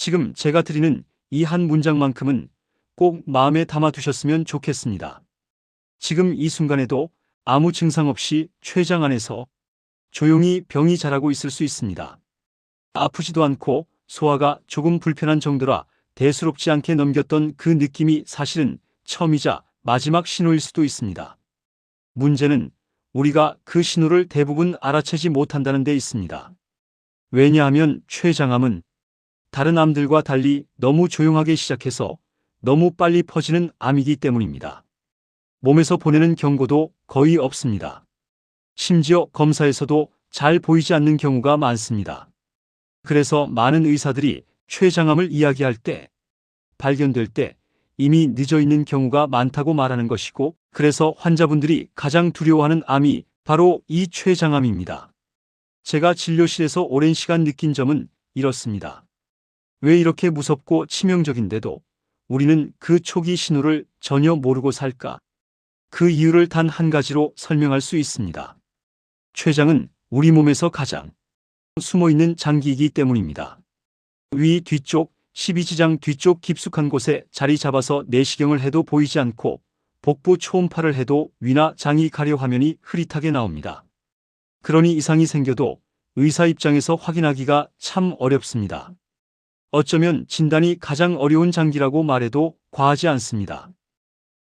지금 제가 드리는 이 한 문장만큼은 꼭 마음에 담아 두셨으면 좋겠습니다. 지금 이 순간에도 아무 증상 없이 췌장 안에서 조용히 병이 자라고 있을 수 있습니다. 아프지도 않고 소화가 조금 불편한 정도라 대수롭지 않게 넘겼던 그 느낌이 사실은 처음이자 마지막 신호일 수도 있습니다. 문제는 우리가 그 신호를 대부분 알아채지 못한다는 데 있습니다. 왜냐하면 췌장암은 다른 암들과 달리 너무 조용하게 시작해서 너무 빨리 퍼지는 암이기 때문입니다. 몸에서 보내는 경고도 거의 없습니다. 심지어 검사에서도 잘 보이지 않는 경우가 많습니다. 그래서 많은 의사들이 췌장암을 이야기할 때 발견될 때 이미 늦어 있는 경우가 많다고 말하는 것이고 그래서 환자분들이 가장 두려워하는 암이 바로 이 췌장암입니다. 제가 진료실에서 오랜 시간 느낀 점은 이렇습니다. 왜 이렇게 무섭고 치명적인데도 우리는 그 초기 신호를 전혀 모르고 살까? 그 이유를 단 한 가지로 설명할 수 있습니다. 췌장은 우리 몸에서 가장 숨어 있는 장기이기 때문입니다. 위 뒤쪽 12지장 뒤쪽 깊숙한 곳에 자리 잡아서 내시경을 해도 보이지 않고 복부 초음파를 해도 위나 장이 가려 화면이 흐릿하게 나옵니다. 그러니 이상이 생겨도 의사 입장에서 확인하기가 참 어렵습니다. 어쩌면 진단이 가장 어려운 장기라고 말해도 과하지 않습니다.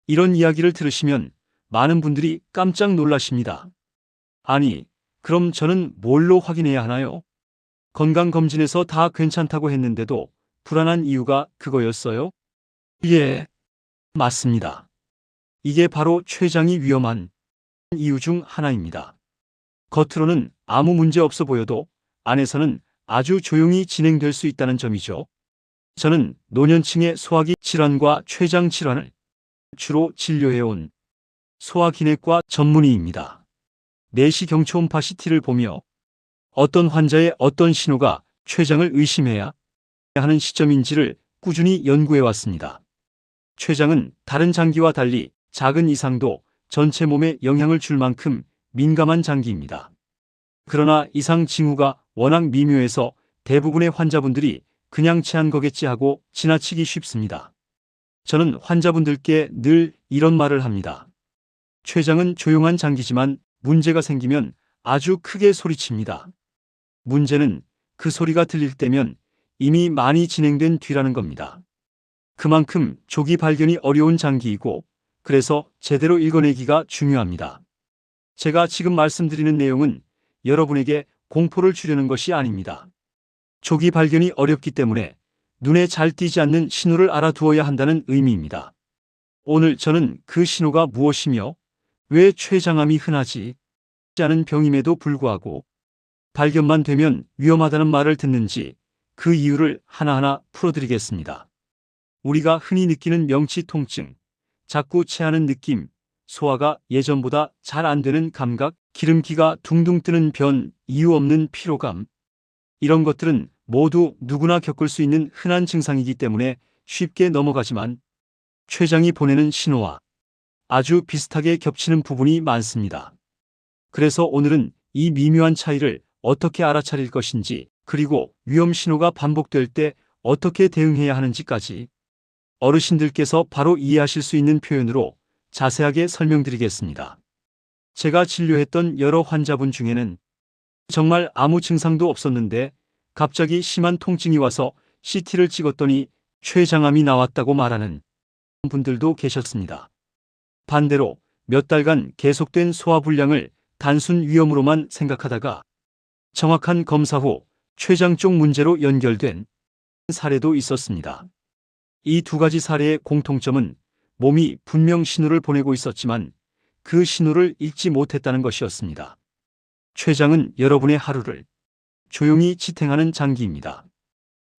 이런 이야기를 들으시면 많은 분들이 깜짝 놀라십니다. 아니, 그럼 저는 뭘로 확인해야 하나요? 건강검진에서 다 괜찮다고 했는데도 불안한 이유가 그거였어요? 예, 맞습니다. 이게 바로 췌장이 위험한 이유 중 하나입니다. 겉으로는 아무 문제 없어 보여도 안에서는 아주 조용히 진행될 수 있다는 점이죠. 저는 노년층의 소화기 질환과 췌장 질환을 주로 진료해온 소화기내과 전문의입니다. 내시 경 초음파 CT를 보며 어떤 환자의 어떤 신호가 췌장을 의심해야 하는 시점인지를 꾸준히 연구해 왔습니다. 췌장은 다른 장기와 달리 작은 이상도 전체 몸에 영향을 줄 만큼 민감한 장기입니다. 그러나 이상 징후가 워낙 미묘해서 대부분의 환자분들이 그냥 체한 거겠지 하고 지나치기 쉽습니다. 저는 환자분들께 늘 이런 말을 합니다. 췌장은 조용한 장기지만 문제가 생기면 아주 크게 소리칩니다. 문제는 그 소리가 들릴 때면 이미 많이 진행된 뒤라는 겁니다. 그만큼 조기 발견이 어려운 장기이고 그래서 제대로 읽어내기가 중요합니다. 제가 지금 말씀드리는 내용은 여러분에게 공포를 주려는 것이 아닙니다. 조기 발견이 어렵기 때문에 눈에 잘 띄지 않는 신호를 알아두어야 한다는 의미입니다. 오늘 저는 그 신호가 무엇이며 왜 췌장암이 흔하지 않은 병임에도 불구하고 발견만 되면 위험하다는 말을 듣는지 그 이유를 하나하나 풀어드리겠습니다. 우리가 흔히 느끼는 명치 통증, 자꾸 체하는 느낌, 소화가 예전보다 잘 안 되는 감각, 기름기가 둥둥 뜨는 변, 이유 없는 피로감. 이런 것들은 모두 누구나 겪을 수 있는 흔한 증상이기 때문에 쉽게 넘어가지만 췌장이 보내는 신호와 아주 비슷하게 겹치는 부분이 많습니다. 그래서 오늘은 이 미묘한 차이를 어떻게 알아차릴 것인지 그리고 위험 신호가 반복될 때 어떻게 대응해야 하는지까지 어르신들께서 바로 이해하실 수 있는 표현으로 자세하게 설명드리겠습니다. 제가 진료했던 여러 환자분 중에는 정말 아무 증상도 없었는데 갑자기 심한 통증이 와서 CT를 찍었더니 췌장암이 나왔다고 말하는 분들도 계셨습니다. 반대로 몇 달간 계속된 소화불량을 단순 위험으로만 생각하다가 정확한 검사 후 췌장 쪽 문제로 연결된 사례도 있었습니다. 이 두 가지 사례의 공통점은 몸이 분명 신호를 보내고 있었지만 그 신호를 읽지 못했다는 것이었습니다. 췌장은 여러분의 하루를 조용히 지탱하는 장기입니다.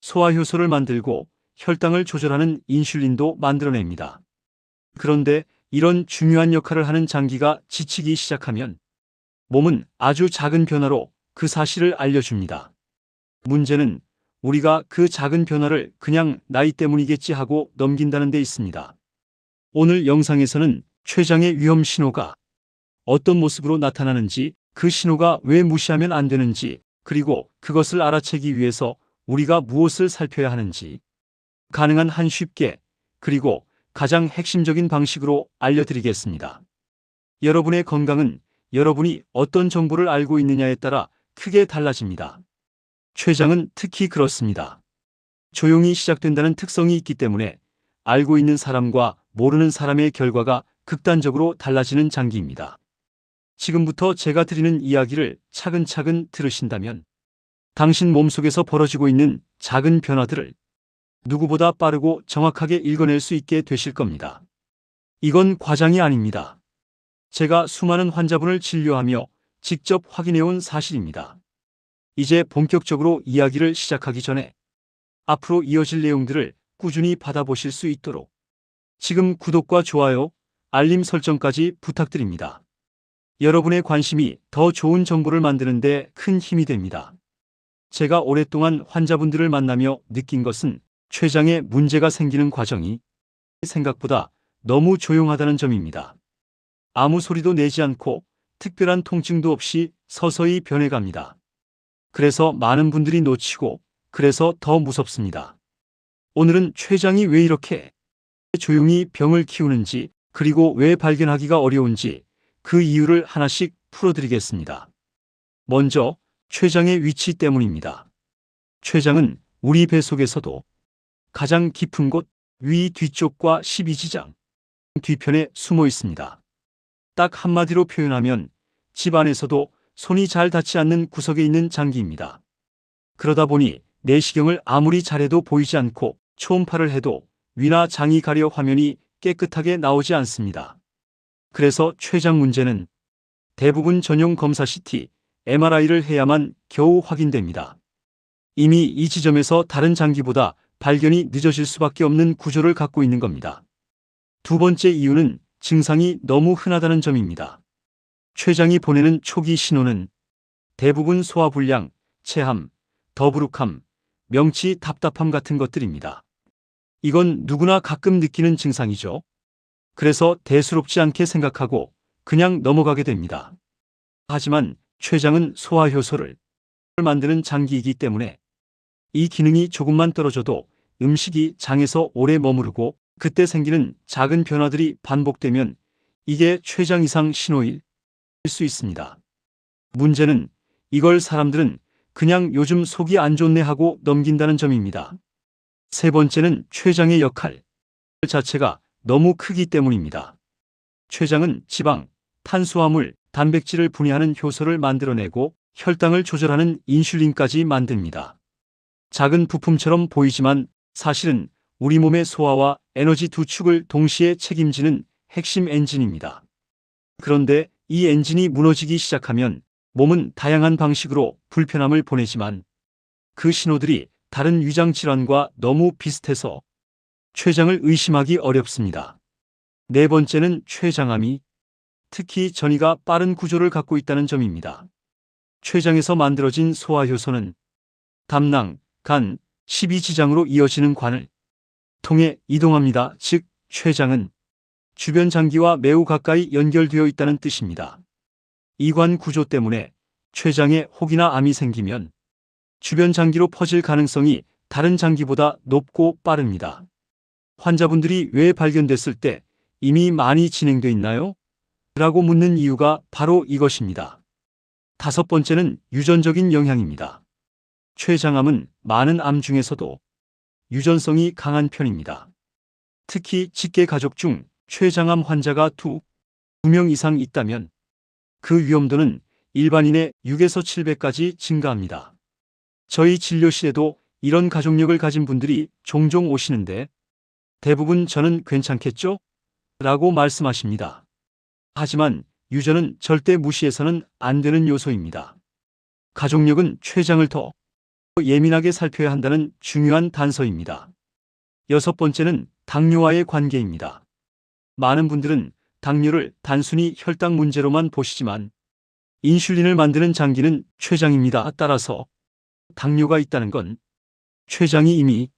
소화효소를 만들고 혈당을 조절하는 인슐린도 만들어냅니다. 그런데 이런 중요한 역할을 하는 장기가 지치기 시작하면 몸은 아주 작은 변화로 그 사실을 알려줍니다. 문제는 우리가 그 작은 변화를 그냥 나이 때문이겠지 하고 넘긴다는 데 있습니다. 오늘 영상에서는 췌장의 위험 신호가 어떤 모습으로 나타나는지 그 신호가 왜 무시하면 안 되는지 그리고 그것을 알아채기 위해서 우리가 무엇을 살펴야 하는지 가능한 한 쉽게 그리고 가장 핵심적인 방식으로 알려드리겠습니다. 여러분의 건강은 여러분이 어떤 정보를 알고 있느냐에 따라 크게 달라집니다. 췌장은 특히 그렇습니다. 조용히 시작된다는 특성이 있기 때문에 알고 있는 사람과 모르는 사람의 결과가 극단적으로 달라지는 장기입니다. 지금부터 제가 드리는 이야기를 차근차근 들으신다면 당신 몸속에서 벌어지고 있는 작은 변화들을 누구보다 빠르고 정확하게 읽어낼 수 있게 되실 겁니다. 이건 과장이 아닙니다. 제가 수많은 환자분을 진료하며 직접 확인해온 사실입니다. 이제 본격적으로 이야기를 시작하기 전에 앞으로 이어질 내용들을 꾸준히 받아보실 수 있도록 지금 구독과 좋아요, 알림 설정까지 부탁드립니다. 여러분의 관심이 더 좋은 정보를 만드는데 큰 힘이 됩니다. 제가 오랫동안 환자분들을 만나며 느낀 것은 췌장에 문제가 생기는 과정이 생각보다 너무 조용하다는 점입니다. 아무 소리도 내지 않고 특별한 통증도 없이 서서히 변해갑니다. 그래서 많은 분들이 놓치고 그래서 더 무섭습니다. 오늘은 췌장이 왜 이렇게 조용히 병을 키우는지 그리고 왜 발견하기가 어려운지 그 이유를 하나씩 풀어드리겠습니다. 먼저 췌장의 위치 때문입니다. 췌장은 우리 배 속에서도 가장 깊은 곳 위 뒤쪽과 12지장 뒤편에 숨어 있습니다. 딱 한마디로 표현하면 집 안에서도 손이 잘 닿지 않는 구석에 있는 장기입니다. 그러다 보니 내시경을 아무리 잘해도 보이지 않고 초음파를 해도 위나 장이 가려 화면이 깨끗하게 나오지 않습니다. 그래서 췌장 문제는 대부분 전용 검사 CT, MRI를 해야만 겨우 확인됩니다. 이미 이 지점에서 다른 장기보다 발견이 늦어질 수밖에 없는 구조를 갖고 있는 겁니다. 두 번째 이유는 증상이 너무 흔하다는 점입니다. 췌장이 보내는 초기 신호는 대부분 소화불량, 체함, 더부룩함, 명치 답답함 같은 것들입니다. 이건 누구나 가끔 느끼는 증상이죠. 그래서 대수롭지 않게 생각하고 그냥 넘어가게 됩니다. 하지만 췌장은 소화효소를 만드는 장기이기 때문에 이 기능이 조금만 떨어져도 음식이 장에서 오래 머무르고 그때 생기는 작은 변화들이 반복되면 이게 췌장 이상 신호일 수 있습니다. 문제는 이걸 사람들은 그냥 요즘 속이 안 좋네 하고 넘긴다는 점입니다. 세 번째는 췌장의 역할 자체가 너무 크기 때문입니다. 췌장은 지방, 탄수화물, 단백질을 분해하는 효소를 만들어내고 혈당을 조절하는 인슐린까지 만듭니다. 작은 부품처럼 보이지만 사실은 우리 몸의 소화와 에너지 두 축을 동시에 책임지는 핵심 엔진입니다. 그런데 이 엔진이 무너지기 시작하면 몸은 다양한 방식으로 불편함을 보내지만 그 신호들이 다른 위장 질환과 너무 비슷해서 췌장을 의심하기 어렵습니다. 네 번째는 췌장암이 특히 전이가 빠른 구조를 갖고 있다는 점입니다. 췌장에서 만들어진 소화효소는 담낭, 간, 12지장으로 이어지는 관을 통해 이동합니다. 즉, 췌장은 주변 장기와 매우 가까이 연결되어 있다는 뜻입니다. 이관 구조 때문에 췌장에 혹이나 암이 생기면 주변 장기로 퍼질 가능성이 다른 장기보다 높고 빠릅니다. 환자분들이 왜 발견됐을 때 이미 많이 진행돼 있나요? 라고 묻는 이유가 바로 이것입니다. 다섯 번째는 유전적인 영향입니다. 췌장암은 많은 암 중에서도 유전성이 강한 편입니다. 특히 직계 가족 중 췌장암 환자가 두, 2명 이상 있다면 그 위험도는 일반인의 6에서 7배까지 증가합니다. 저희 진료실에도 이런 가족력을 가진 분들이 종종 오시는데 대부분 저는 괜찮겠죠? 라고 말씀하십니다. 하지만 유전은 절대 무시해서는 안 되는 요소입니다. 가족력은 췌장을 더 예민하게 살펴야 한다는 중요한 단서입니다. 여섯 번째는 당뇨와의 관계입니다. 많은 분들은 당뇨를 단순히 혈당 문제로만 보시지만 인슐린을 만드는 장기는 췌장입니다. 따라서 당뇨가 있다는 건 췌장이 이미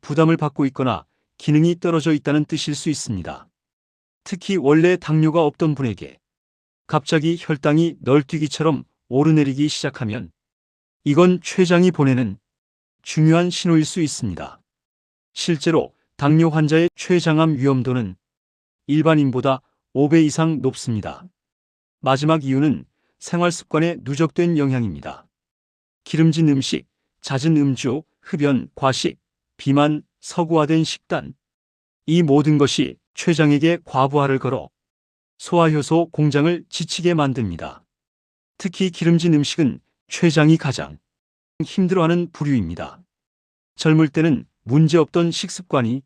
부담을 받고 있거나 기능이 떨어져 있다는 뜻일 수 있습니다. 특히 원래 당뇨가 없던 분에게 갑자기 혈당이 널뛰기처럼 오르내리기 시작하면 이건 췌장이 보내는 중요한 신호일 수 있습니다. 실제로 당뇨 환자의 췌장암 위험도는 일반인보다 5배 이상 높습니다. 마지막 이유는 생활 습관에 누적된 영향입니다. 기름진 음식, 잦은 음주, 흡연, 과식, 비만, 서구화된 식단. 이 모든 것이 췌장에게 과부하를 걸어 소화효소 공장을 지치게 만듭니다. 특히 기름진 음식은 췌장이 가장 힘들어하는 부류입니다. 젊을 때는 문제없던 식습관이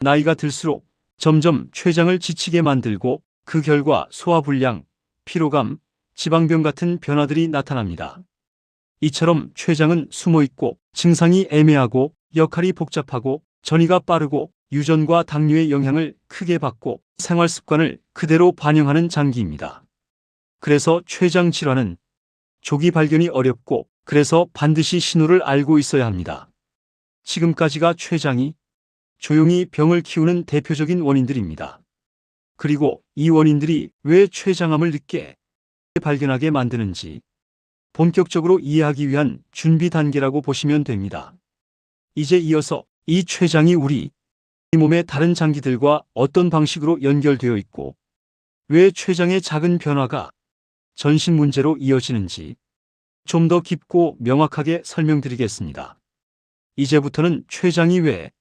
나이가 들수록 점점 췌장을 지치게 만들고 그 결과 소화불량, 피로감, 지방병 같은 변화들이 나타납니다. 이처럼 췌장은 숨어 있고 증상이 애매하고 역할이 복잡하고 전이가 빠르고 유전과 당뇨의 영향을 크게 받고 생활 습관을 그대로 반영하는 장기입니다. 그래서 췌장 질환은 조기 발견이 어렵고 그래서 반드시 신호를 알고 있어야 합니다. 지금까지가 췌장이 조용히 병을 키우는 대표적인 원인들입니다. 그리고 이 원인들이 왜 췌장암을 늦게 발견하게 만드는지 본격적으로 이해하기 위한 준비 단계라고 보시면 됩니다. 이제 이어서 이 췌장이 우리 몸의 다른 장기들과 어떤 방식으로 연결되어 있고 왜 췌장의 작은 변화가 전신 문제로 이어지는지 좀 더 깊고 명확하게 설명드리겠습니다. 이제부터는 췌장이 왜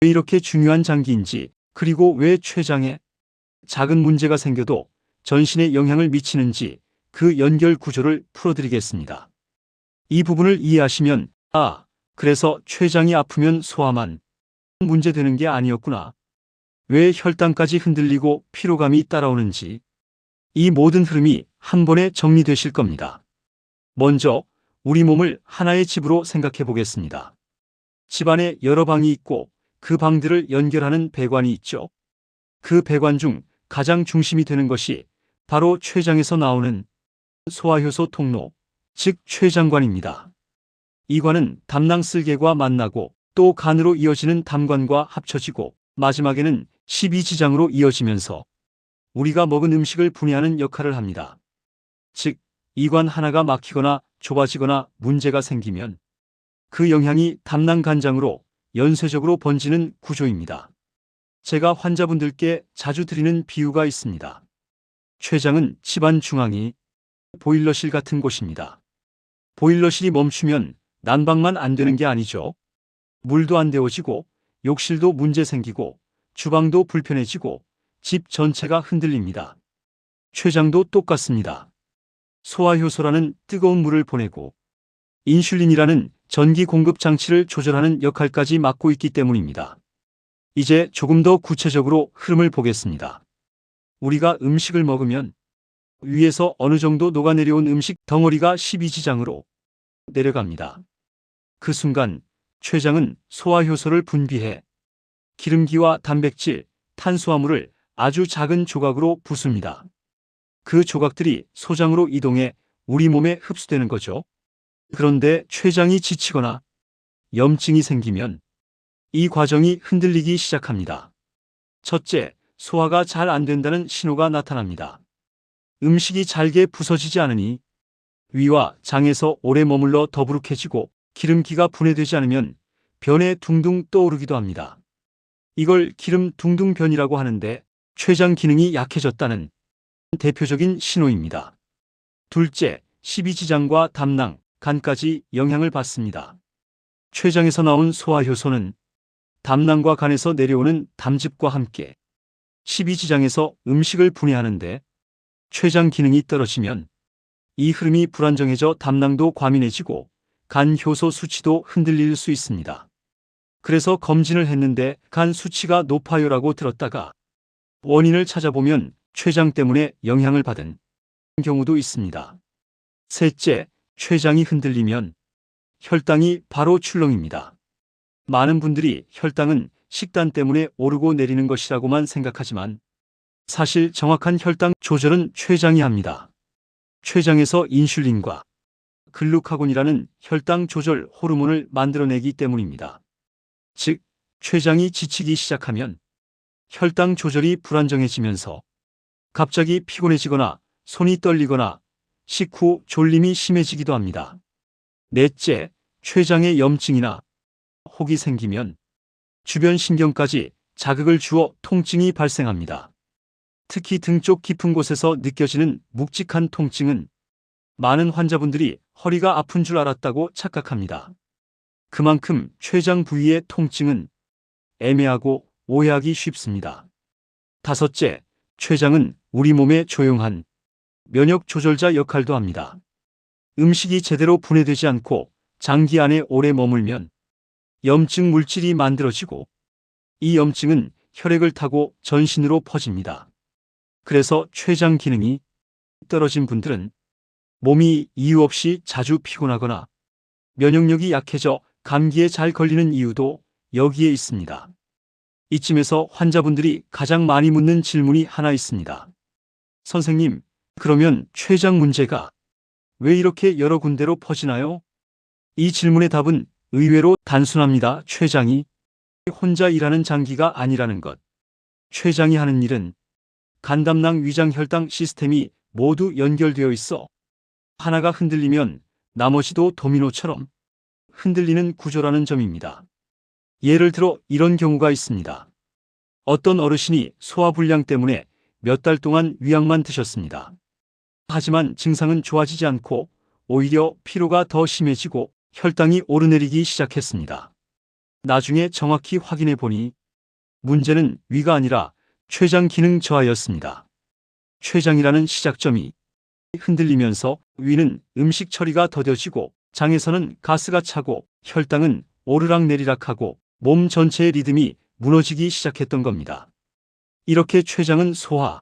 이렇게 중요한 장기인지 그리고 왜 췌장에 작은 문제가 생겨도 전신에 영향을 미치는지 그 연결 구조를 풀어드리겠습니다. 이 부분을 이해하시면 아, 그래서 췌장이 아프면 소화만 문제되는 게 아니었구나. 왜 혈당까지 흔들리고 피로감이 따라오는지 이 모든 흐름이 한 번에 정리되실 겁니다. 먼저 우리 몸을 하나의 집으로 생각해 보겠습니다. 집 안에 여러 방이 있고 그 방들을 연결하는 배관이 있죠. 그 배관 중 가장 중심이 되는 것이 바로 췌장에서 나오는 소화효소 통로, 즉 췌장관입니다. 이 관은 담낭 쓸개과 만나고 또 간으로 이어지는 담관과 합쳐지고 마지막에는 12지장으로 이어지면서 우리가 먹은 음식을 분해하는 역할을 합니다. 즉, 이관 하나가 막히거나 좁아지거나 문제가 생기면 그 영향이 담낭 간장으로 연쇄적으로 번지는 구조입니다. 제가 환자분들께 자주 드리는 비유가 있습니다. 췌장은 집안 중앙이 보일러실 같은 곳입니다. 보일러실이 멈추면 난방만 안 되는 게 아니죠. 물도 안 데워지고 욕실도 문제 생기고 주방도 불편해지고 집 전체가 흔들립니다. 췌장도 똑같습니다. 소화효소라는 뜨거운 물을 보내고 인슐린이라는 전기 공급 장치를 조절하는 역할까지 맡고 있기 때문입니다. 이제 조금 더 구체적으로 흐름을 보겠습니다. 우리가 음식을 먹으면 위에서 어느 정도 녹아내려온 음식 덩어리가 12지장으로 내려갑니다. 그 순간 췌장은 소화효소를 분비해 기름기와 단백질, 탄수화물을 아주 작은 조각으로 부숩니다. 그 조각들이 소장으로 이동해 우리 몸에 흡수되는 거죠. 그런데 췌장이 지치거나 염증이 생기면 이 과정이 흔들리기 시작합니다. 첫째, 소화가 잘 안 된다는 신호가 나타납니다. 음식이 잘게 부서지지 않으니 위와 장에서 오래 머물러 더부룩해지고 기름기가 분해되지 않으면 변에 둥둥 떠오르기도 합니다. 이걸 기름 둥둥변이라고 하는데 췌장 기능이 약해졌다는 대표적인 신호입니다. 둘째, 12지장과 담낭, 간까지 영향을 받습니다. 췌장에서 나온 소화효소는 담낭과 간에서 내려오는 담즙과 함께 12지장에서 음식을 분해하는데 췌장 기능이 떨어지면 이 흐름이 불안정해져 담낭도 과민해지고 간 효소 수치도 흔들릴 수 있습니다. 그래서 검진을 했는데 간 수치가 높아요라고 들었다가 원인을 찾아보면 췌장 때문에 영향을 받은 경우도 있습니다. 셋째, 췌장이 흔들리면 혈당이 바로 출렁입니다. 많은 분들이 혈당은 식단 때문에 오르고 내리는 것이라고만 생각하지만 사실 정확한 혈당 조절은 췌장이 합니다. 췌장에서 인슐린과 글루카곤이라는 혈당 조절 호르몬을 만들어내기 때문입니다. 즉, 췌장이 지치기 시작하면 혈당 조절이 불안정해지면서 갑자기 피곤해지거나 손이 떨리거나 식후 졸림이 심해지기도 합니다. 넷째, 췌장의 염증이나 혹이 생기면 주변 신경까지 자극을 주어 통증이 발생합니다. 특히 등 쪽 깊은 곳에서 느껴지는 묵직한 통증은 많은 환자분들이 허리가 아픈 줄 알았다고 착각합니다. 그만큼 췌장 부위의 통증은 애매하고 오해하기 쉽습니다. 다섯째, 췌장은 우리 몸의 조용한 면역 조절자 역할도 합니다. 음식이 제대로 분해되지 않고 장기 안에 오래 머물면 염증 물질이 만들어지고 이 염증은 혈액을 타고 전신으로 퍼집니다. 그래서 췌장 기능이 떨어진 분들은 몸이 이유 없이 자주 피곤하거나 면역력이 약해져 감기에 잘 걸리는 이유도 여기에 있습니다. 이쯤에서 환자분들이 가장 많이 묻는 질문이 하나 있습니다. 선생님, 그러면 췌장 문제가 왜 이렇게 여러 군데로 퍼지나요? 이 질문의 답은 의외로 단순합니다. 췌장이 혼자 일하는 장기가 아니라는 것. 췌장이 하는 일은 간담낭 위장 혈당 시스템이 모두 연결되어 있어 하나가 흔들리면 나머지도 도미노처럼 흔들리는 구조라는 점입니다. 예를 들어 이런 경우가 있습니다. 어떤 어르신이 소화불량 때문에 몇 달 동안 위약만 드셨습니다. 하지만 증상은 좋아지지 않고 오히려 피로가 더 심해지고 혈당이 오르내리기 시작했습니다. 나중에 정확히 확인해 보니 문제는 위가 아니라 췌장 기능 저하였습니다. 췌장이라는 시작점이 흔들리면서 위는 음식 처리가 더뎌지고 장에서는 가스가 차고 혈당은 오르락내리락하고 몸 전체의 리듬이 무너지기 시작했던 겁니다. 이렇게 췌장은 소화,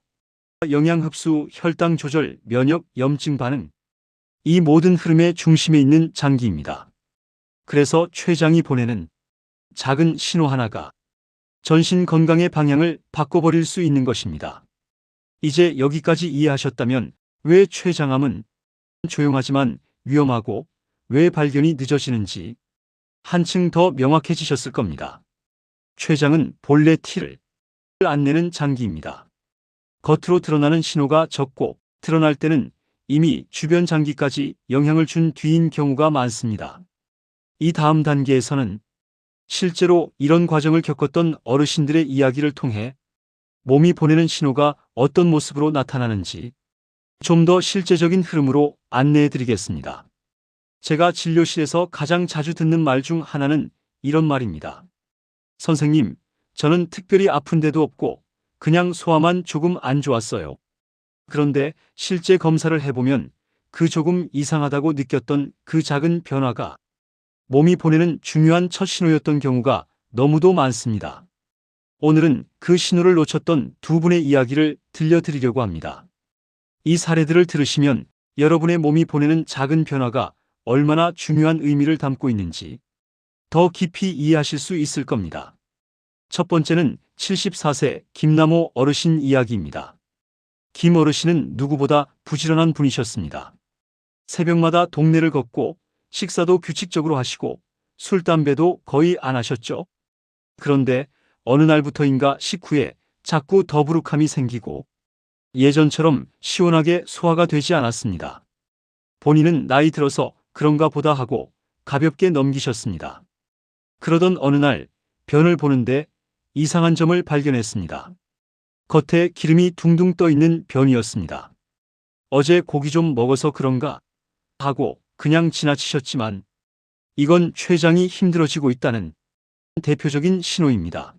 영양 흡수, 혈당 조절, 면역, 염증 반응, 이 모든 흐름의 중심에 있는 장기입니다. 그래서 췌장이 보내는 작은 신호 하나가 전신 건강의 방향을 바꿔버릴 수 있는 것입니다. 이제 여기까지 이해하셨다면 왜 췌장암은 조용하지만 위험하고 왜 발견이 늦어지는지 한층 더 명확해지셨을 겁니다. 췌장은 본래 티를 안 내는 장기입니다. 겉으로 드러나는 신호가 적고 드러날 때는 이미 주변 장기까지 영향을 준 뒤인 경우가 많습니다. 이 다음 단계에서는 실제로 이런 과정을 겪었던 어르신들의 이야기를 통해 몸이 보내는 신호가 어떤 모습으로 나타나는지 좀 더 실제적인 흐름으로 안내해 드리겠습니다. 제가 진료실에서 가장 자주 듣는 말 중 하나는 이런 말입니다. 선생님, 저는 특별히 아픈 데도 없고 그냥 소화만 조금 안 좋았어요. 그런데 실제 검사를 해보면 그 조금 이상하다고 느꼈던 그 작은 변화가 몸이 보내는 중요한 첫 신호였던 경우가 너무도 많습니다. 오늘은 그 신호를 놓쳤던 두 분의 이야기를 들려드리려고 합니다. 이 사례들을 들으시면 여러분의 몸이 보내는 작은 변화가 얼마나 중요한 의미를 담고 있는지 더 깊이 이해하실 수 있을 겁니다. 첫 번째는 74세 김남호 어르신 이야기입니다. 김 어르신은 누구보다 부지런한 분이셨습니다. 새벽마다 동네를 걷고 식사도 규칙적으로 하시고 술, 담배도 거의 안 하셨죠. 그런데 어느 날부터인가 식후에 자꾸 더부룩함이 생기고 예전처럼 시원하게 소화가 되지 않았습니다. 본인은 나이 들어서 그런가 보다 하고 가볍게 넘기셨습니다. 그러던 어느 날 변을 보는데 이상한 점을 발견했습니다. 겉에 기름이 둥둥 떠 있는 변이었습니다. 어제 고기 좀 먹어서 그런가 하고 그냥 지나치셨지만 이건 췌장이 힘들어지고 있다는 대표적인 신호입니다.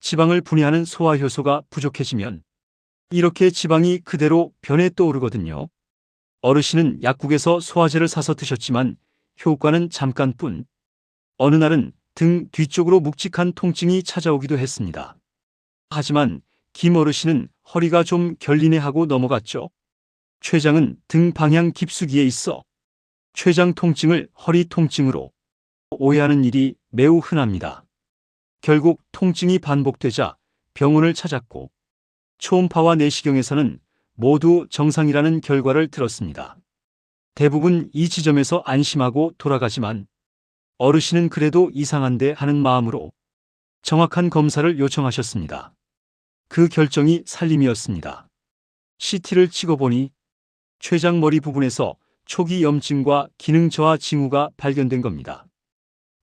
지방을 분해하는 소화 효소가 부족해지면 이렇게 지방이 그대로 변에 떠오르거든요. 어르신은 약국에서 소화제를 사서 드셨지만 효과는 잠깐뿐. 어느 날은 등 뒤쪽으로 묵직한 통증이 찾아오기도 했습니다. 하지만 김 어르신은 허리가 좀 결리네 하고 넘어갔죠. 췌장은 등 방향 깊숙이에 있어 췌장 통증을 허리 통증으로 오해하는 일이 매우 흔합니다. 결국 통증이 반복되자 병원을 찾았고 초음파와 내시경에서는 모두 정상이라는 결과를 들었습니다. 대부분 이 지점에서 안심하고 돌아가지만 어르신은 그래도 이상한데 하는 마음으로 정확한 검사를 요청하셨습니다. 그 결정이 살림이었습니다. CT를 찍어보니 췌장 머리 부분에서 초기 염증과 기능 저하 징후가 발견된 겁니다.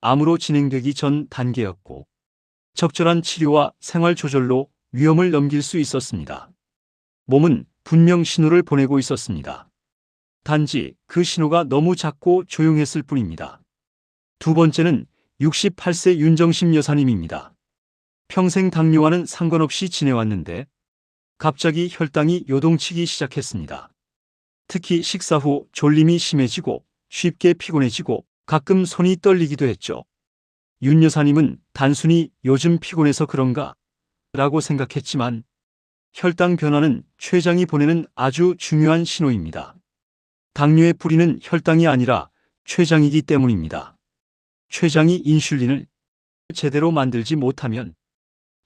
암으로 진행되기 전 단계였고 적절한 치료와 생활 조절로 위험을 넘길 수 있었습니다. 몸은 분명 신호를 보내고 있었습니다. 단지 그 신호가 너무 작고 조용했을 뿐입니다. 두 번째는 68세 윤정심 여사님입니다. 평생 당뇨와는 상관없이 지내왔는데 갑자기 혈당이 요동치기 시작했습니다. 특히 식사 후 졸림이 심해지고 쉽게 피곤해지고 가끔 손이 떨리기도 했죠. 윤 여사님은 단순히 요즘 피곤해서 그런가 라고 생각했지만 혈당 변화는 췌장이 보내는 아주 중요한 신호입니다. 당뇨의 뿌리는 혈당이 아니라 췌장이기 때문입니다. 췌장이 인슐린을 제대로 만들지 못하면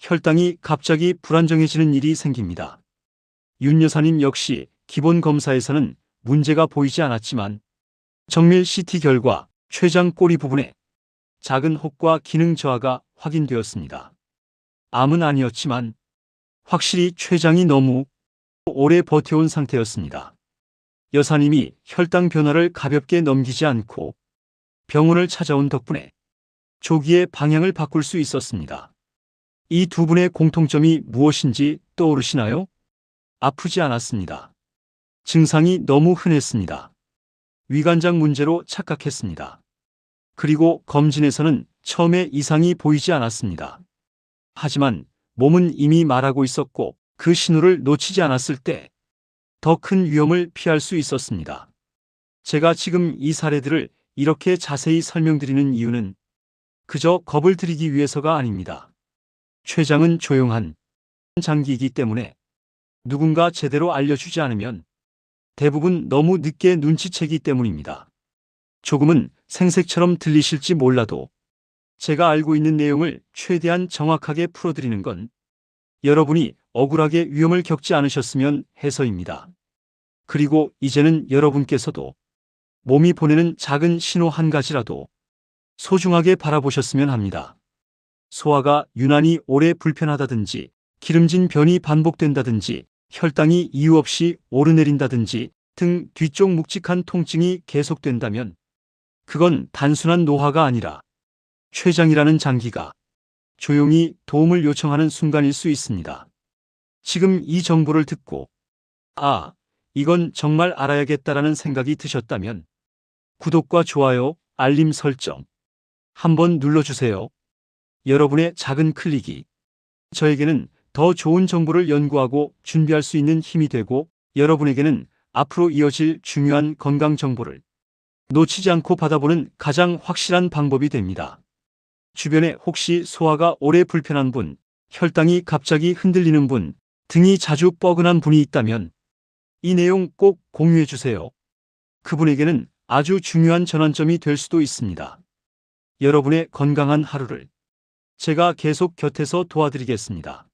혈당이 갑자기 불안정해지는 일이 생깁니다. 윤 여사님 역시 기본 검사에서는 문제가 보이지 않았지만 정밀 CT 결과 췌장 꼬리 부분에 작은 혹과 기능 저하가 확인되었습니다. 암은 아니었지만 확실히 췌장이 너무 오래 버텨온 상태였습니다. 여사님이 혈당 변화를 가볍게 넘기지 않고 병원을 찾아온 덕분에 조기에 방향을 바꿀 수 있었습니다. 이 두 분의 공통점이 무엇인지 떠오르시나요? 아프지 않았습니다. 증상이 너무 흔했습니다. 위관장 문제로 착각했습니다. 그리고 검진에서는 처음에 이상이 보이지 않았습니다. 하지만 몸은 이미 말하고 있었고 그 신호를 놓치지 않았을 때 더 큰 위험을 피할 수 있었습니다. 제가 지금 이 사례들을 이렇게 자세히 설명드리는 이유는 그저 겁을 드리기 위해서가 아닙니다. 췌장은 조용한 장기이기 때문에 누군가 제대로 알려주지 않으면 대부분 너무 늦게 눈치채기 때문입니다. 조금은 생색처럼 들리실지 몰라도 제가 알고 있는 내용을 최대한 정확하게 풀어드리는 건 여러분이 억울하게 위험을 겪지 않으셨으면 해서입니다. 그리고 이제는 여러분께서도 몸이 보내는 작은 신호 한 가지라도 소중하게 바라보셨으면 합니다. 소화가 유난히 오래 불편하다든지 기름진 변이 반복된다든지 혈당이 이유 없이 오르내린다든지 등 뒤쪽 묵직한 통증이 계속된다면 그건 단순한 노화가 아니라 췌장이라는 장기가 조용히 도움을 요청하는 순간일 수 있습니다. 지금 이 정보를 듣고 아, 이건 정말 알아야겠다라는 생각이 드셨다면 구독과 좋아요, 알림 설정 한번 눌러주세요. 여러분의 작은 클릭이 저에게는 더 좋은 정보를 연구하고 준비할 수 있는 힘이 되고 여러분에게는 앞으로 이어질 중요한 건강 정보를 놓치지 않고 받아보는 가장 확실한 방법이 됩니다. 주변에 혹시 소화가 오래 불편한 분, 혈당이 갑자기 흔들리는 분, 등이 자주 뻐근한 분이 있다면 이 내용 꼭 공유해 주세요. 그분에게는 아주 중요한 전환점이 될 수도 있습니다. 여러분의 건강한 하루를 제가 계속 곁에서 도와드리겠습니다.